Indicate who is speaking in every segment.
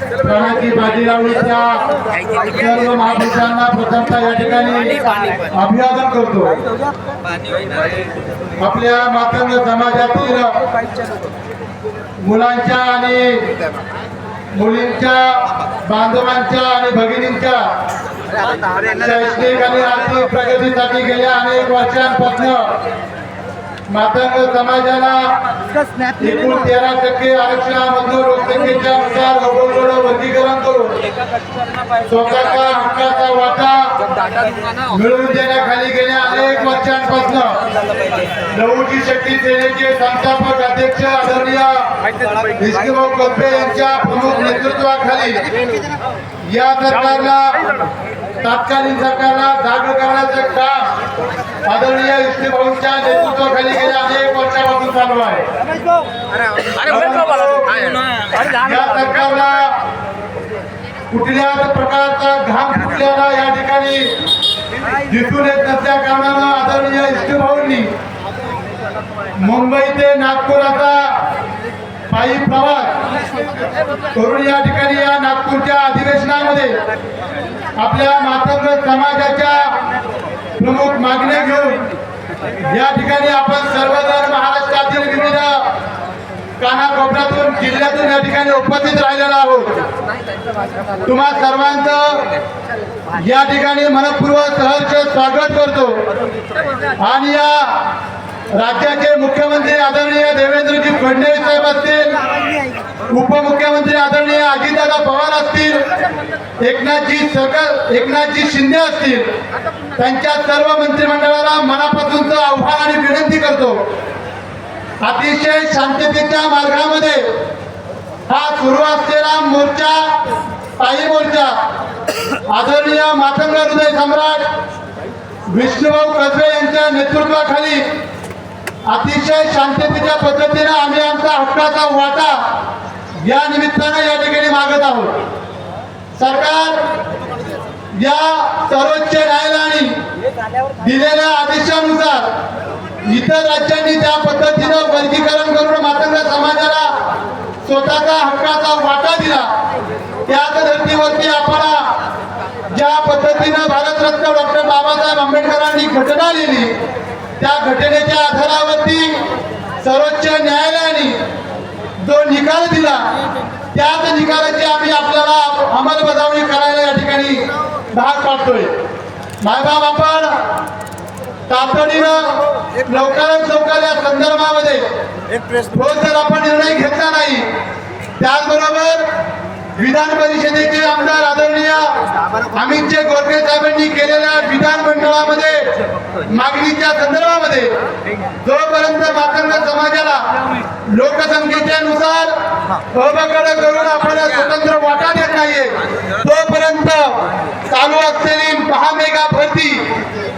Speaker 1: सणाची बाजीराव यांच्या सर्व महापुरुषांना प्रथमतः या ठिकाणी अभिवादन करतो. आपल्या मातंग समाजातील मुलांच्या आणि मुलींच्या बांधवांच्या आणि भगिनींच्या शैक्षणिक आणि आर्थिक प्रगतीसाठी गेल्या अनेक वर्षांपासून मातंग समाजाला एकूण तेरा टक्के आरक्षणामधून लोकसंख्येच्या नुसार हळूहळू वर्गीकरण करून स्वतःचा हक्काचा वाटा मिळवून देण्याखाली गेल्या अनेक वर्षांपासून. नऊची शक्ती सेनेचे संस्थापक अध्यक्ष आदरणीय विष्णुभाऊ कप्पे यांच्या प्रमुख नेतृत्वाखाली या सरकारला तात्कालीन सरकारला जाग करण्याचं काम आदरणीय विष्णुभाऊंच्या गेल्या अनेक वर्षापासून चालू आहे. या सरकारला कुठल्याच प्रकारचा घाम फुटल्याला या ठिकाणी. दिसून येत नसल्या कारणानं आदरणीय विष्णुभाऊंनी मुंबई ते नागपुराचा पायी प्रवास करून या ठिकाणी या नागपूरच्या अधिवेशनामध्ये आपल्या मातंग समाजाच्या प्रमुख मागण्या घेऊन या ठिकाणी आपण सर्वजण महाराष्ट्रातील विविध कानाकोपऱ्यातून जिल्ह्यातून या ठिकाणी उपस्थित राहिलेलो आहोत. तुम्हा सर्वांचं या ठिकाणी मनपूर्वक सहर्ष स्वागत करतो. आणि या राज्याचे मुख्यमंत्री आदरणीय देवेंद्रजी फडणवीस साहेब असतील उपमुख्यमंत्री आदरणीय अजितदादा पवार असतील एकनाथजी सकल एकनाथजी शिंदे असतील त्यांच्या सर्व मंत्रिमंडळाला मनापासूनचं आव्हान आणि विनंती करतो. अतिशय शांततेच्या मार्गामध्ये हा सुरू असलेला मोर्चा पायी मोर्चा आदरणीय मातंग हृदय सम्राट विष्णुभाऊ कसबे यांच्या नेतृत्वाखाली अतिशय शांततेच्या पद्धतीने आम्ही आमचा हक्काचा वाटा या निमित्तानं या ठिकाणी मागत आहोत. सरकार या सर्वोच्च न्यायालयाने दिलेल्या आदेशानुसार इतर राज्यांनी त्या पद्धतीनं वर्गीकरण करून मातंग समाजाला स्वतःचा हक्काचा वाटा दिला. त्याच धर्तीवरती आपण ज्या पद्धतीनं भारतरत्न डॉक्टर बाबासाहेब आंबेडकरांनी घटना लिहिली त्या घटनेच्या आधारावरती सर्वोच्च न्यायालयाने जो निकाल दिला त्याच निकालाची आम्ही आपल्याला अंमलबजावणी करायला या ठिकाणी भाग पाडतोय. मायबाप आपण तातडीनं लवकरात लवकर या संदर्भामध्ये ठोस जर आपण निर्णय घेतला नाही त्याचबरोबर विधान परिषदेचे आमदार आदरणीय अमितजी गोरखे साहेबांनी केलेल्या विधान मंडळामध्ये मागणीच्या संदर्भामध्ये जोपर्यंत मातंग समाजाला लोकसंख्येच्या नुसार अबकड करून आपल्याला स्वतंत्र वाटा देत नाहीये तोपर्यंत चालू असलेली महामेगा भरती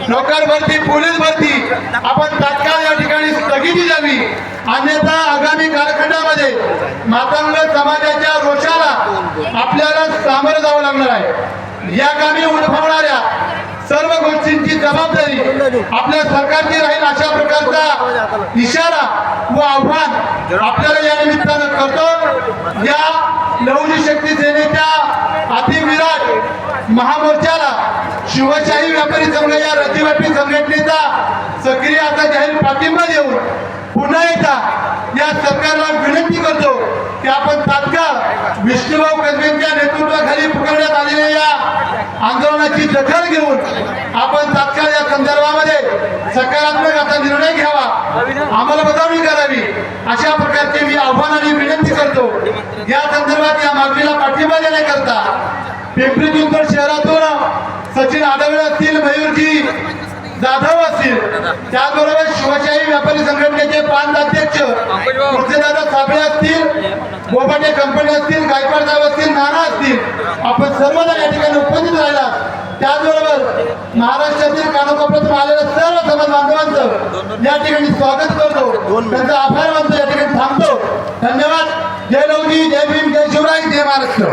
Speaker 1: नोकर भरती पोलीस भरती आपण तात्काळ या ठिकाणी स्थगिती द्यावी. अन्यथा आगामी कालखंडामध्ये मातंग समाजाच्या रोषाला आपल्याला सामोरं जावं लागणार आहे. या कामी उद्भवणाऱ्या सर्व गोष्टींची जबाबदारी आपल्या सरकारची राहील अशा प्रकारचा इशारा व आव्हान आपल्याला या निमित्तानं करतो. या लवजी शक्ती सेनेच्या अतिविराट महामोर्चाला शिवशाही व्यापारी संघ या राज्यव्यापी संघटनेचा सक्रिय आता जाहीर पाठिंबा देऊन पुन्हा एकदा या सरकारला विनंती करतो की आपण तात्काळ विष्णूभाऊ कसबेंच्या नेतृत्वाखाली पुकारण्यात आलेल्या या आंदोलनाची दखल घेऊन आपण तात्काळ या संदर्भामध्ये सकारात्मक आता निर्णय घ्यावा अंमलबजावणी करावी अशा प्रकारचे मी आव्हान आणि विनंती करतो. या संदर्भात या मागणीला पाठिंबा देण्याकरता पिंपरी चिंचवड शहरातून सचिन आढळले असतील मयूरजी. जाधव असतील. त्याचबरोबर शिवशाही व्यापारी संघटनेचे पाच अध्यक्ष पृथ्वीदादा साबळे असतील बोबाटे कंपनी असतील गायकवाड साहेब असतील नाना असतील आपण सर्वजण या ठिकाणी उपस्थित राहिला. त्याचबरोबर महाराष्ट्रातील कानाकोपऱ्यातून आलेल्या सर्व समाज बांधवांचं या ठिकाणी स्वागत करतो. त्यांचा आभार मानतो या ठिकाणी थांबतो. धन्यवाद. जय लवजी जय भीम जय शिवराय जय महाराष्ट्र.